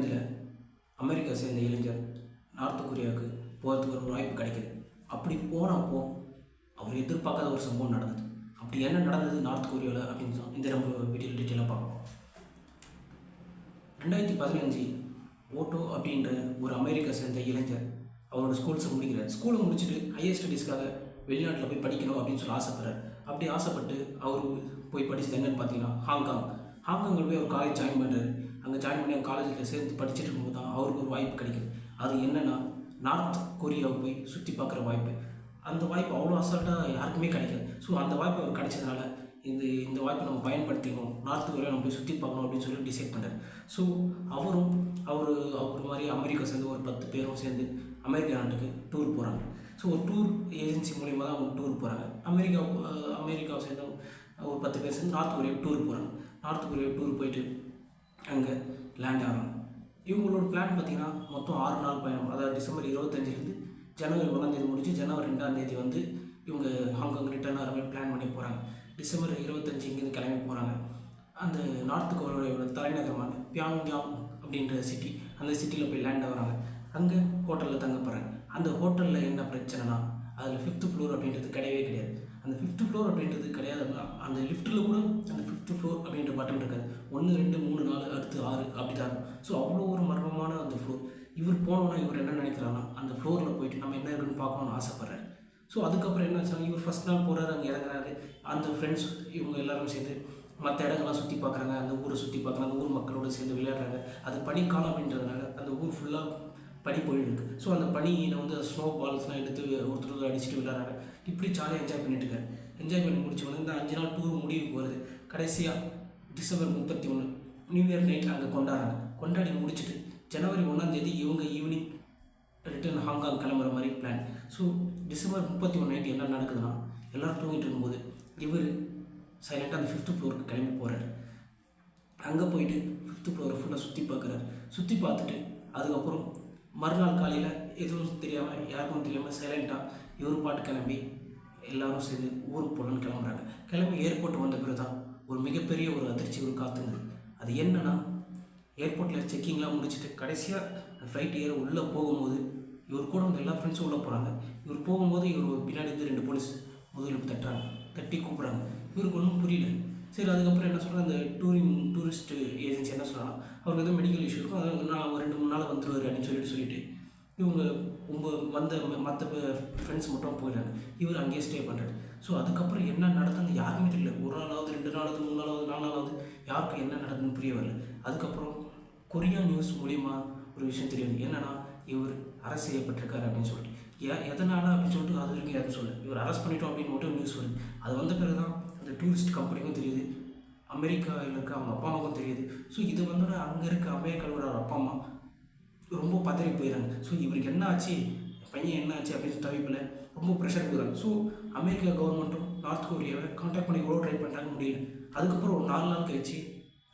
பதினஞ்சில் அமெரிக்கா சேர்ந்த இளைஞர் நார்த் கொரியாவுக்கு போகிறதுக்கு ஒரு வாய்ப்பு கிடைக்குது. அப்படி போனப்போ அவர் எதிர்பார்க்காத ஒரு சம்பவம் நடந்தது. அப்படி என்ன நடந்தது நார்த் கொரியாவில் அப்படின்னு சொ- இந்த நம்ம வீடியோ டீட்டெயிலாக பார்ப்போம். ரெண்டாயிரத்தி பதினஞ்சு ஓட்டோ அப்படின்ற ஒரு அமெரிக்கா சேர்ந்த இளைஞர் அவரோட ஸ்கூல்ஸை முடிக்கிறார். ஸ்கூலை முடிச்சுட்டு ஹையர் ஸ்டடீஸ்க்காக வெளிநாட்டில் போய் படிக்கணும் அப்படின்னு சொல்லி ஆசைப்படுறார். அப்படி ஆசைப்பட்டு அவர் போய் படித்தது என்னன்னு பார்த்தீங்கன்னா ஹாங்காங். ஹாங்காங்கில் போய் அவர் காலேஜ் ஜாயின் பண்ணுறாரு அங்கே காலேஜில் சேர்ந்து படிச்சுட்டு இருக்கும்போது தான் அவருக்கு ஒரு வாய்ப்பு கிடைக்குது. அது என்னென்னா நார்த் கொரியாவை போய் சுற்றி பார்க்குற வாய்ப்பு. அந்த வாய்ப்பு அவ்வளோ அசால்ட்டாக யாருக்குமே கிடைக்காது. ஸோ அந்த வாய்ப்பு அவர் கிடைச்சதுனால இந்த இந்த வாய்ப்பை நம்ம பயன்படுத்திக்கணும். நார்த் கொரியா நம்ம போய் சுற்றி பார்க்கணும் அப்படின்னு சொல்லி டிசைட் பண்ணுறாரு ஸோ அவரும் அவர் அவர் மாதிரி அமெரிக்கா சேர்ந்து ஒரு பத்து பேரும் சேர்ந்து அமெரிக்கா நாட்டுக்கு டூர் போகிறாங்க ஸோ ஒரு டூர் ஏஜென்சி மூலிமா தான் அவங்க டூர் போகிறாங்க அமெரிக்கா அமெரிக்காவை சேர்ந்த ஒரு பத்து பேர் சேர்ந்து நார்த் கொரியா டூர் போகிறாங்க நார்த் கொரியா டூர் போயிட்டு அங்கே லேண்ட் ஆகிறாங்க இவங்களோட பிளான் பார்த்திங்கன்னா மொத்தம் ஆறு நாள் பயணம். அதாவது டிசம்பர் இருபத்தஞ்சிலேருந்து ஜனவரி ஒன்றாம் தேதி முடிச்சு ஜனவரி ரெண்டாம் தேதி வந்து இவங்க ஹாங்காங் ரிட்டர்ன் ஆகிற மாதிரி பிளான் பண்ணி போகிறாங்க டிசம்பர் இருபத்தஞ்சி இங்கேருந்து கிளம்பி போகிறாங்க அந்த நார்த்து கொரியாவோட தலைநகரமான பியாங்யாங் அப்படின்ற சிட்டி அந்த சிட்டியில் போய் லேண்ட் ஆகிறாங்க. அங்கே ஹோட்டலில் தங்க போகிறாங்க அந்த ஹோட்டலில் என்ன பிரச்சனைனா அதில் ஃபிஃப்த் ஃப்ளோர் அப்படின்றது கிடையவே கிடையாது. அந்த ஃபிஃப்த் ஃப்ளோர் அப்படின்றது கிடையாது. அப்படின்னா அந்த லிஃப்ட்டில் கூட அந்த ஃபிஃப்த் ஃப்ளோர் அப்படின்ற பட்டன் இருக்காது. ஒன்று ரெண்டு மூணு நாலு அடுத்து ஆறு அப்படி தான் இருக்கும் ஸோ அவ்வளோ ஒரு மர்மமான அந்த ஃப்ளோர் இவர் போனோன்னா இவர் என்ன நினைக்கிறாங்கன்னா அந்த ஃப்ளோரில் போயிட்டு நம்ம என்ன இருக்குன்னு பார்க்கணும்னு ஆசைப்பட்றாரு. ஸோ அதுக்கப்புறம் என்ன ஆச்சுன்னா இவர் ஃபஸ்ட் நாள் போகிறாரு அங்கே இறங்குறாரு. அந்த ஃப்ரெண்ட்ஸ் இவங்க எல்லாரும் சேர்ந்து மற்ற இடங்கள்லாம் சுற்றி பார்க்குறாங்க. அந்த ஊரை சுற்றி பார்க்குறாங்க. அந்த ஊர் மக்களோடு சேர்ந்து விளையாடுறாங்க. அது பனிக்காலம் அப்படின்றதுனால அந்த ஊர் ஃபுல்லாக பனி போயிருக்கு ஸோ அந்த பனியில் வந்து ஸ்னோ பால்ஸ்லாம் எடுத்து ஒருத்தர் ஒருத்தர் அடிச்சுட்டு விளையாடுறாங்க. இப்படி ஜாலியாக என்ஜாய் பண்ணிட்டு இருக்கேன் என்ஜாய் பண்ணி முடிச்சு வந்து இந்த அஞ்சு நாள் டூர் முடிவுக்கு வருது. கடைசியாக டிசம்பர் முப்பத்தி ஒன்று நியூ இயர் நைட்டில் அங்கே கொண்டாடுறாங்க. கொண்டாடி முடிச்சுட்டு ஜனவரி ஒன்றாம் தேதி இவங்க ஈவினிங் ரிட்டர்ன் ஹாங்காங் கிளம்புற மாதிரி பிளான் ஸோ டிசம்பர் முப்பத்தி ஒன்று நைட்டு என்ன நடக்குதுன்னா எல்லோரும் தூங்கிட்டு இருக்கும்போது இவர் சைலண்டாக அந்த ஃபிஃப்த்து ஃப்ளோருக்கு கிளம்பி போகிறார் அங்கே போயிட்டு ஃபிஃப்த்து ஃப்ளோரை ஃபுல்லாக சுற்றி பார்க்குறாரு. சுற்றி பார்த்துட்டு அதுக்கப்புறம் மறுநாள் காலையில் எதுவும் தெரியாமல் யாருக்கும் தெரியாமல் சைலண்ட்டாக இவர் பாட்டு கிளம்பி எல்லாரும் சேர்ந்து ஊருக்கு போகலான்னு கிளம்புறாங்க. கிளம்பி ஏர்போர்ட் வந்த பிறகு தான் ஒரு மிகப்பெரிய ஒரு அதிர்ச்சி ஒரு காத்துங்க. அது என்னென்னா ஏர்போர்ட்டில் செக்கிங்லாம் முடிச்சுட்டு கடைசியாக ஃப்ளைட் ஏற உள்ளே போகும்போது இவர் கூட வந்து எல்லா ஃப்ரெண்ட்ஸும் உள்ளே போகிறாங்க இவர் போகும்போது இவர் பின்னாடி இருந்து ரெண்டு போலீஸ் முதலில் தட்டுறாங்க தட்டி கூப்பிட்றாங்க. இவருக்கு ஒன்றும் புரியல. சரி அதுக்கப்புறம் என்ன சொல்கிறேன் அந்த டூரிங் டூரிஸ்ட் ஏஜென்சி என்ன சொல்கிறாங்க அவருக்கு வந்து மெடிக்கல் இஷ்யூ இருக்கும் அது நான் ஒரு ரெண்டு மூணு நாள் வந்துருவார் அப்படின்னு சொல்லிட்டு சொல்லிட்டு இவங்க உங்கள் வந்த மற்ற ஃப்ரெண்ட்ஸ் மட்டும் போயிடுறாங்க. இவர் அங்கேயே ஸ்டே பண்ணுறாரு ஸோ அதுக்கப்புறம் என்ன நடந்தது யாருமே தெரியல. ஒரு நாளாவது ரெண்டு நாளாவது மூணு நாளாவது நாலு நாளாவது யாருக்கும் என்ன நடந்ததுன்னு புரிய வரல. அதுக்கப்புறம் கொரியா நியூஸ் மூலிமா ஒரு விஷயம் தெரியும் என்னன்னா இவர் அரசு செய்யப்பட்டிருக்காரு அப்படின்னு சொல்லிட்டு. ஏன் எதனால் அப்படின்னு சொல்லிட்டு அது வரைக்கும் யாரும் சொல்ல இவர் அரெஸ்ட் பண்ணிட்டோம் அப்படின்னு மட்டும் நியூஸ் வருது. அது வந்த பிறகு தான் அந்த டூரிஸ்ட் கம்பெனிக்கும் தெரியுது. அமெரிக்காவில் இருக்க அவங்க அப்பா அம்மாவுக்கும் தெரியுது. ஸோ இது வந்து அங்கே இருக்க அமெரிக்காவோட அப்பா அம்மா ரொம்ப பதறி போயிடுறாங்க ஸோ இவருக்கு என்ன ஆச்சு? பையன் என்ன ஆச்சு அப்படின்னு தவிப்பில் ரொம்ப ப்ரெஷர் கொடுக்குறாங்க ஸோ அமெரிக்கா கவர்மெண்ட்டும் நார்த் கொரியாவை காண்டாக்ட் பண்ணி எவ்வளோ ட்ரை பண்ணுறாங்க முடியல. அதுக்கப்புறம் ஒரு நாலு நாள் கழிச்சு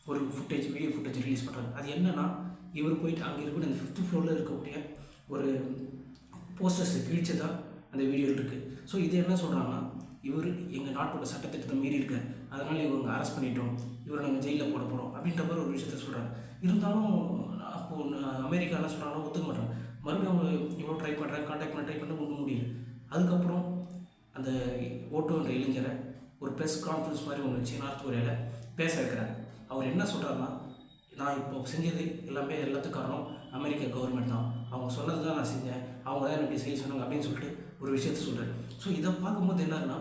ஒரு ஃபுட்டேஜ் வீடியோ ஃபுட்டேஜ் ரிலீஸ் பண்ணுறாங்க அது என்னென்னா இவர் போயிட்டு அங்கே இருக்கக்கூடிய அந்த ஃபிஃப்த் ஃப்ளோரில் இருக்கக்கூடிய ஒரு போஸ்டர்ஸில் கிழிச்சதா அந்த வீடியோ இருக்குது ஸோ இது என்ன சொல்கிறாங்கன்னா இவர் எங்கள் நாட்டோட சட்டத்திட்டத்தை மீறி இருக்கார். அதனால் இவங்க அரெஸ்ட் பண்ணிட்டோம். இவரை நாங்கள் ஜெயிலில் போட போகிறோம் அப்படின்ற மாதிரி ஒரு விஷயத்த சொல்கிறாங்க இருந்தாலும் அப்போது அமெரிக்கா என்ன சொல்கிறாங்கன்னா ஒத்துக்க மாட்டாங்க. மறுபடியும் அவங்க இவ்வளோ ட்ரை பண்ணுறாங்க காண்டாக்ட் பண்ண ட்ரை பண்ண ஒன்றும் முடியல. அதுக்கப்புறம் அந்த ஓட்டோன்ற இளைஞரை ஒரு ப்ரெஸ் கான்ஃபரன்ஸ் மாதிரி ஒன்று வச்சு நார்த் கொரியாவில் பேச வைக்கிறாங்க. அவர் என்ன சொல்கிறாருன்னா நான் இப்போ செஞ்சது எல்லாமே எல்லாத்துக்கும் காரணம். அமெரிக்க கவர்மெண்ட் தான். அவங்க சொன்னது தான் நான் செஞ்சேன். அவங்க தான் எனக்கு செய்ய சொன்னாங்க அப்படின்னு சொல்லிட்டு ஒரு விஷயத்த சொல்கிறார் ஸோ இதை பார்க்கும்போது என்னன்னா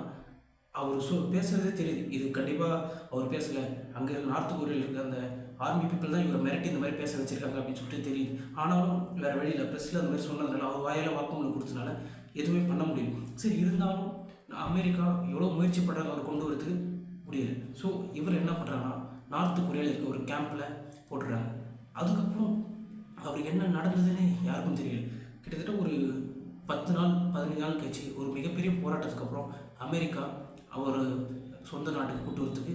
அவர் சொ பேசுகிறதே தெரியுது. இது கண்டிப்பாக அவர் பேசலை. அங்கே நார்த் கொரியில் இருக்க அந்த ஆர்மி பீப்புள் தான் இவரை மிரட்டி இந்த மாதிரி பேச வச்சுருக்காங்க அப்படின்னு சொல்லிட்டு தெரியுது. ஆனாலும் வேறு வழியில் ப்ரெஸ்ஸில் அந்த மாதிரி சொன்னதுனால அவர் வாயில் வாக்குமூலம் கொடுத்தனால எதுவுமே பண்ண முடியும் சரி இருந்தாலும் அமெரிக்கா எவ்வளோ முயற்சி பண்ணுறாங்க அவர் கொண்டு வரதுக்கு முடியல. ஸோ இவர் என்ன பண்ணுறாங்கன்னா நார்த்து கொரியாவில் இருக்க ஒரு கேம்பில் போட்டுடுறாங்க அதுக்கப்புறம் அவருக்கு என்ன நடந்ததுன்னு யாருக்கும் தெரியல. கிட்டத்தட்ட ஒரு பத்து நாள் பதினஞ்சு நாள் கழிச்சு ஒரு மிகப்பெரிய போராட்டத்துக்கு அப்புறம் அமெரிக்கா அவர் சொந்த நாட்டுக்கு கூட்டு வரத்துக்கு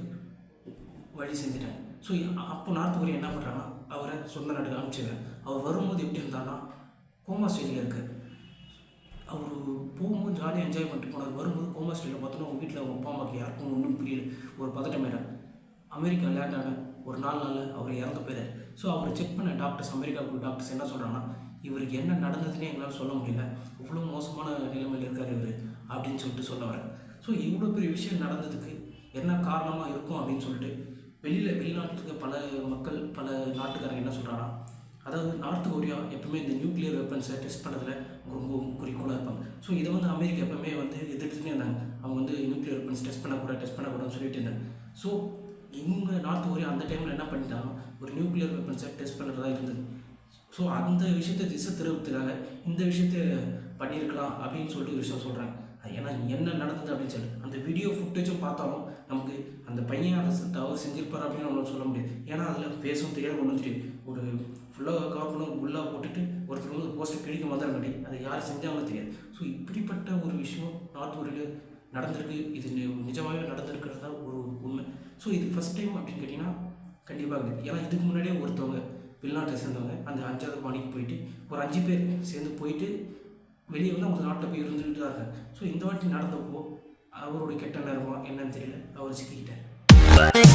வழி செஞ்சுட்டாங்க ஸோ அப்போ நார்த் கொரியா என்ன பண்ணுறாங்கன்னா அவரை சொந்த நாட்டுக்கு அனுப்பிச்சிடுறேன் அவர் வரும்போது எப்படி இருந்தான்னா கோமா ஸ்டேஜில் இருக்கார். அவர் போகும்போது ஜாலியாக என்ஜாய் பண்ணிட்டு போனார். வரும்போது கோமா ஸ்டேஜில் பார்த்தோன்னா அவங்க வீட்டில் அவங்க அப்பா அம்மாவுக்கு யாருக்கும் ஒன்றும் புரியல. ஒரு பதட்டமேடா அமெரிக்கா லேண்ட் ஆனேன் ஒரு நாள் நாளில் அவர் இறந்து போயிறாரு. ஸோ அவரை செக் பண்ண டாக்டர்ஸ் அமெரிக்காவுக்கு டாக்டர்ஸ் என்ன சொல்கிறாங்கன்னா இவருக்கு என்ன நடந்ததுன்னே எங்களால் சொல்ல முடியல. இவ்வளோ மோசமான நிலைமையில் இருக்கார் இவர் அப்படின்னு சொல்லிட்டு சொல்ல வரேன் ஸோ இவ்வளோ பெரிய விஷயம் நடந்ததுக்கு என்ன காரணமாக இருக்கும் அப்படின்னு சொல்லிட்டு வெளியில் வெளிநாட்டுக்கு பல மக்கள் பல நாட்டுக்காரங்க என்ன சொல்கிறாங்கன்னா அதாவது நார்த் கொரியா எப்பவுமே இந்த நியூக்ளியர் வெப்பன்ஸை டெஸ்ட் பண்ணதில் ரொம்ப குறிக்கோளாக இருப்பாங்க. ஸோ இதை வந்து அமெரிக்கா எப்பவுமே வந்து எதிர்த்துட்டே இருந்தாங்க. அவங்க வந்து நியூக்ளியர் வெப்பன்ஸ் டெஸ்ட் பண்ணக்கூடாது டெஸ்ட் பண்ணக்கூடாதுன்னு சொல்லிட்டு இருந்தாங்க. ஸோ இவங்க நார்த் கொரியா அந்த டைமில் என்ன பண்ணிட்டாங்க? ஒரு நியூக்ளியர் வெப்பன்ஸை டெஸ்ட் பண்ணுறதா இருந்தது. ஸோ அந்த விஷயத்தை திசை திருப்பத்துக்காக இந்த விஷயத்த பண்ணியிருக்கலாம் அப்படின்னு சொல்லிட்டு ஒரு விஷயம் சொல்கிறாங்க ஏன்னா என்ன நடந்தது அப்படின்னு சொல்லி. அந்த வீடியோ ஃபுட்டேஜும் பார்த்தாலும் நமக்கு அந்த பையன் அதை தவறு செஞ்சிருப்பார் அப்படின்னு நம்மளால சொல்ல முடியாது. ஏன்னா அதில் ஃபேஸும் தெரியாது ஒன்றும் தெரியும் ஒரு ஃபுல்லாக கவர் பண்ண உள்ளாக போட்டுட்டு ஒருத்தர் வந்து போஸ்டர் கிழிக்க மாட்டாங்க அதை யார் செஞ்சாலும் தெரியாது. ஸோ இப்படிப்பட்ட ஒரு விஷயம் நார்த் ஊரில் நடந்திருக்கு. இது நிஜமாக நிஜமாவே நடந்திருக்கிறது தான் ஒரு உண்மை ஸோ இது ஃபஸ்ட் டைம் அப்படின்னு கேட்டிங்கன்னா கண்டிப்பாக இருக்குது ஏன்னா இதுக்கு முன்னாடியே ஒருத்தவங்க வெளிநாட்டை சேர்ந்தவங்க அந்த அஞ்சாவது மாடிக்கு போயிட்டு ஒரு அஞ்சு பேர் சேர்ந்து போயிட்டு வெளியே வந்து அவங்க நாட்டில் போய் இருந்துக்கிட்டு தான் இருக்காங்க. ஸோ இந்த வாட்டி நடந்தப்போ அவரோட கெட்ட நேரமா என்னன்னு தெரியல. அவர் சிக்கிக்கிட்டார்.